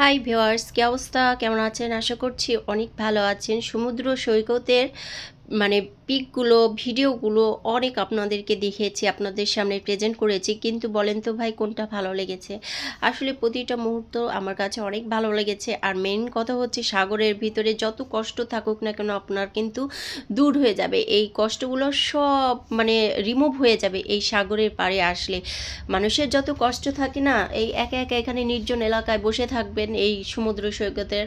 High viewers কী অবস্থা? কেমন আছেন? আশা করছি অনেক ভালো আছেন। সমুদ্র সৈকতের মানে পিকগুলো, ভিডিওগুলো অনেক আপনাদেরকে দেখিয়েছি, আপনাদের সামনে প্রেজেন্ট করেছি। কিন্তু বলেন তো ভাই, কোনটা ভালো লেগেছে? আসলে প্রতিটা মুহূর্ত আমার কাছে অনেক ভালো লেগেছে। আর মেন কথা হচ্ছে সাগরের ভিতরে যত কষ্ট থাকুক না কেন আপনার কিন্তু দূর হয়ে যাবে। এই কষ্টগুলো সব মানে রিমুভ হয়ে যাবে এই সাগরের পাড়ে আসলে। মানুষের যত কষ্ট থাকে না, এই একা একা এখানে নির্জন এলাকায় বসে থাকবেন, এই সমুদ্র সৈকতের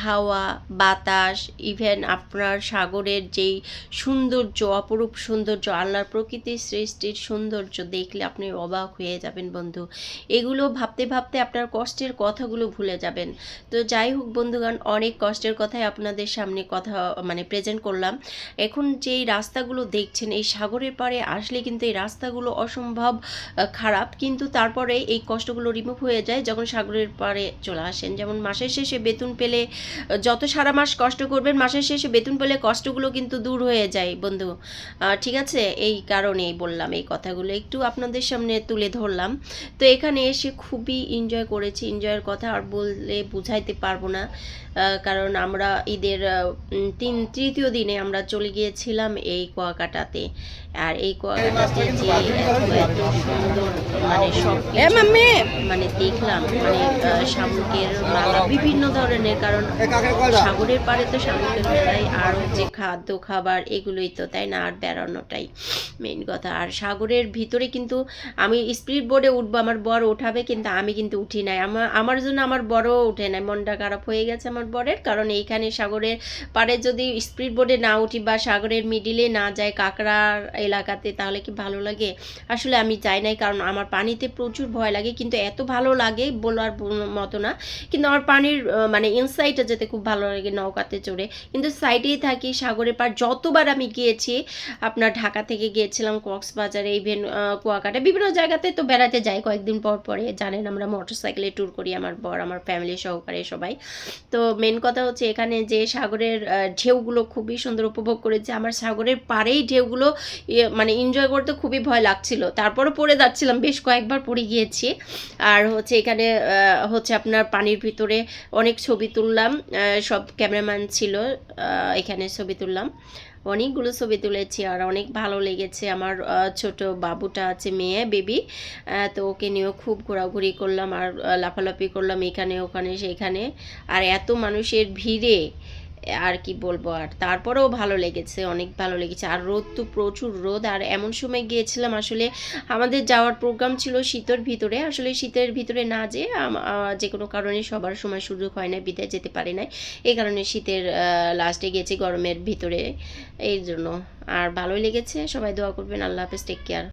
হাওয়া, বাতাস ইভেন আপনার সাগরের যেই সৌন্দর্য, অপরূপ সৌন্দর্য, আল্লাহর প্রকৃতির সৃষ্টির সৌন্দর্য দেখলে আপনি অবাক হয়ে যাবেন বন্ধু। এগুলো ভাবতে ভাবতে আপনার কষ্টের কথাগুলো ভুলে যাবেন। তো যাই হোক বন্ধুগণ, অনেক কষ্টের কথাই আপনাদের সামনে কথা মানে প্রেজেন্ট করলাম। এখন যেই রাস্তাগুলো দেখছেন, এই সাগরের পাড়ে আসলে কিন্তু এই রাস্তাগুলো অসম্ভব খারাপ। কিন্তু তারপরে এই কষ্টগুলো রিমুভ হয়ে যায় যখন সাগরের পাড়ে চলে আসেন। যেমন মাসের শেষে বেতন পেলে, যত সারা মাস কষ্ট করবেন, মাসের শেষে বেতন পেলে কষ্টগুলো কিন্তু দূর হয়ে যায় বন্ধু। ঠিক আছে? এই কারণেই বললাম এই কথাগুলো। একটু আপনাদের সামনে তুলে ধরলাম। তো এখানে এসে খুবই এনজয় করেছি। এনজয়ের কথা আর বললে বুঝাইতে পারব না। কারণ আমরা ঈদের তিন তৃতীয় দিনে আমরা চলে গিয়েছিলাম এই কুয়াকাটাতে। আর এই কুয়াকাটাতে যে এত এত সুন্দর মানে সব মানে দেখলাম মানে শামুকের মেলা বিভিন্ন ধরনের। কারণ সাগরের পাড়ে তো শামুকের মেলায় আর হচ্ছে খাদ্য খাবার এগুলোই তো, তাই না? আর বেড়ানোটাই মেইন কথা। আর সাগরের ভিতরে কিন্তু আমি স্পিড বোর্ডে উঠবো, আমার বর ওঠাবে কিন্তু আমি কিন্তু উঠি নাই। আমার আমার জন্য আমার বড়ও উঠে নাই। মনটা খারাপ হয়ে গেছে আমার বরের, কারণ এইখানে সাগরের পাড়ে যদি স্পিড বোর্ডে না উঠি বা সাগরের মিডিলে না যায় কাঁকড়ার এলাকাতে, তাহলে কি ভালো লাগে? আসলে আমি চাই নাই, কারণ আমার পানিতে প্রচুর ভয় লাগে। কিন্তু এত ভালো লাগে বলার মতো না। কিন্তু আমার পানির মানে ইনসাইডটা যেতে খুব ভালো লাগে নৌকাতে চড়ে। কিন্তু সাইডেই থাকি, সাগরের পার যতবার আমি গিয়েছি, আপনার ঢাকা থেকে গিয়েছিলাম, কক্সবাজারে ইভেন কুয়াকাটা, বিভিন্ন জায়গাতে তো বেড়াতে যাই কয়েকদিন পর পরে। জানেন, আমরা মোটর সাইকেলে ট্যুর করি, আমার বর, আমার ফ্যামিলি সহকারে সবাই। তো মেন কথা হচ্ছে এখানে যে সাগরের ঢেউগুলো খুবই সুন্দর উপভোগ করেছে। আমার সাগরের পাড়েই ঢেউগুলো মানে এনজয় করতে খুবই ভয় লাগছিল। তারপরও পড়ে যাচ্ছিলাম, বেশ কয়েকবার পড়ে গিয়েছি। আর হচ্ছে এখানে হচ্ছে আপনার পানির ভিতরে অনেক ছবি তুললাম সব ক্যামেরাম্যান ছিল এখানে ছবি তুললাম। অনেকগুলো ছবি তুলেছি আর অনেক ভালো লেগেছে। আমার ছোট বাবুটা আছে, মেয়ে, বেবি তো ওকে নিয়েও খুব ঘোরাঘুরি করলাম আর লাফালাফি করলাম এখানে, ওখানে, সেখানে। আর এত মানুষের ভিড়ে আর কি বলব আর। তারপরেও ভালো লেগেছে, অনেক ভালো লেগেছে। আর রোদ তো প্রচুর রোদ। আর এমন সময় গিয়েছিলাম আসলে আমাদের যাওয়ার প্রোগ্রাম ছিল শীতের ভিতরে। আসলে শীতের ভিতরে না যে যে কোনো কারণে সবার সময় সুযোগ হয় না বিদায় যেতে পারে না এই কারণে শীতের লাস্টে গেছি গরমের ভিতরে। এই জন্য। আর ভালোই লেগেছে। সবাই দোয়া করবেন। আল্লাহ হাফেজ টেক কেয়ার